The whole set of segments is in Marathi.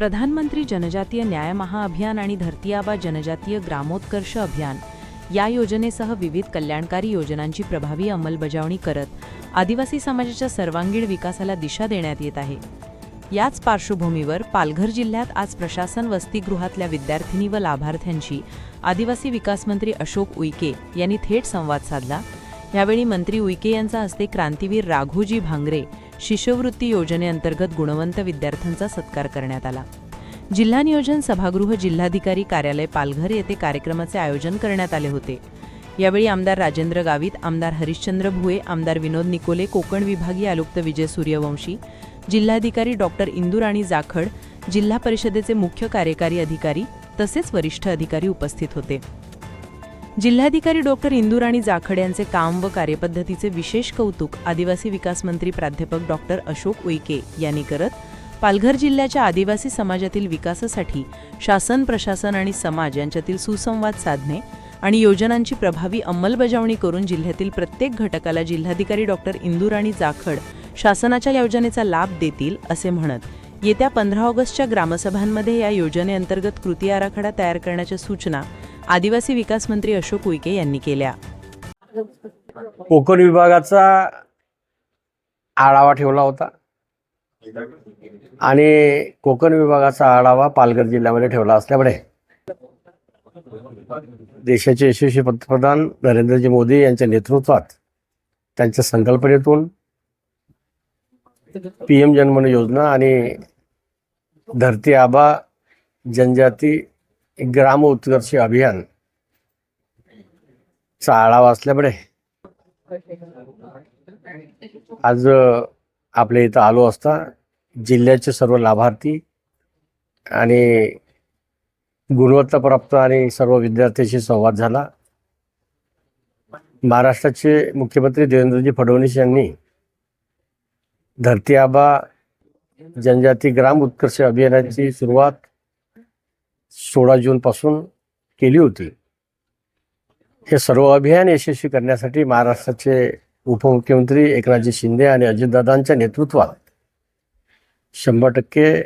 प्रधानमंत्री जनजातीय न्याय महाअभियान आणि धरती आबा जनजातीय ग्रामोत्कर्ष अभियान या योजनेसह विविध कल्याणकारी योजनांची प्रभावी अंमलबजावणी करत आदिवासी समाजाच्या सर्वांगीण विकासाला दिशा देण्यात येत आहे. याच पार्श्वभूमीवर पालघर जिल्ह्यात आज प्रशासन वसतिगृहातल्या विद्यार्थिनी व लाभार्थ्यांशी आदिवासी विकास मंत्री अशोक उईके यांनी थेट संवाद साधला. यावेळी मंत्री उईके यांच्या हस्ते क्रांतीवीर राघोजी भांगरे शिष्यवृत्ती योजनेअंतर्गत गुणवंत विद्यार्थ्यांचा सत्कार करण्यात आला. जिल्हा नियोजन सभागृह जिल्हाधिकारी कार्यालय पालघर येथे कार्यक्रमाचे आयोजन करण्यात आले होते. यावेळी आमदार राजेंद्र गावित आमदार हरिश्चंद्र भुये आमदार विनोद निकोले कोकण विभागीय आयुक्त विजय सूर्यवंशी जिल्हाधिकारी डॉक्टर इंदुराणी जाखड जिल्हा परिषदेचे मुख्य कार्यकारी अधिकारी तसेच वरिष्ठ अधिकारी उपस्थित होते. जिल्हाधिकारी डॉक्टर इंदुराणी जाखड यांचे काम व कार्यपद्धतीचे विशेष कौतुक आदिवासी विकास मंत्री प्राध्यापक डॉक्टर अशोक उईके यांनी करत पालघर जिल्ह्याच्या आदिवासी समाजातील विकासासाठी शासन प्रशासन आणि समाज यांच्यातील सुसंवाद साधणे आणि योजनांची प्रभावी अंमलबजावणी करून जिल्ह्यातील प्रत्येक घटकाला जिल्हाधिकारी डॉक्टर इंदुराणी जाखड शासनाच्या योजनेचा लाभ देतील असे म्हणत येत्या पंधरा ऑगस्टच्या ग्रामसभांमध्ये या योजनेअंतर्गत कृती आराखडा तयार करण्याच्या सूचना आदिवासी विकास मंत्री अशोक उईके यांनी केल्या. कोकण विभागाचा आढावा ठेवला होता. आणि कोकण विभागाचा आढावा पालघर जिल्ह्यामध्ये ठेवला असल्यामुळे देशाचे यशस्वी पंतप्रधान नरेंद्रजी मोदी यांच्या नेतृत्वात त्यांच्या संकल्पनेतून पी एम जनमन योजना आणि धरती आबा जनजाती ग्राम उत्कर्ष अभियान. चा आढावा असल्यामुळे आज आपल्या इथं आलो असता जिल्ह्याचे सर्व लाभार्थी आणि गुणवत्ताप्राप्त आणि सर्व विद्यार्थ्यांशी संवाद झाला. महाराष्ट्राचे मुख्यमंत्री देवेंद्रजी फडणवीस यांनी धरती आबा जनजाती ग्राम उत्कर्ष अभियानाची सुरुवात सोळा जून पासून केली होती. हे सर्व अभियान यशस्वी करण्यासाठी महाराष्ट्राचे उपमुख्यमंत्री एकनाथजी शिंदे आणि अजितदादांच्या नेतृत्वात शंभर टक्के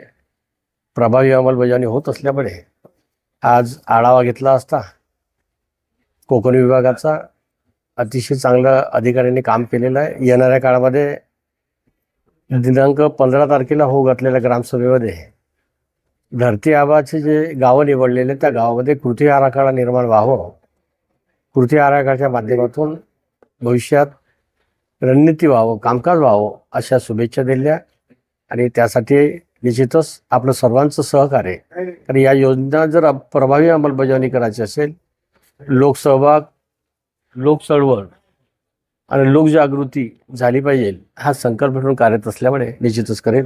प्रभावी अंमलबजावणी होत असल्यामुळे आज आढावा घेतला असता कोकण विभागाचा अतिशय चांगलं अधिकाऱ्यांनी काम केलेलं आहे. येणाऱ्या काळामध्ये दिनांक पंधरा तारखेला होऊ घातलेल्या ग्रामसभेमध्ये धरती आबाचे जे गावं निवडलेले त्या गावामध्ये कृती आराखडा निर्माण व्हावं. कृती आराखड्याच्या माध्यमातून भविष्यात रणनीती व्हावं कामकाज व्हावं अशा शुभेच्छा दिल्या. आणि त्यासाठी निश्चितच आपलं सर्वांचं सहकार्य कारण या योजना जर प्रभावी अंमलबजावणी करायची असेल लोकसहभाग लोक चळवळ आणि लोकजागृती झाली पाहिजे हा संकल्प ठेवून कार्यरत असल्यामुळे निश्चितच करेल.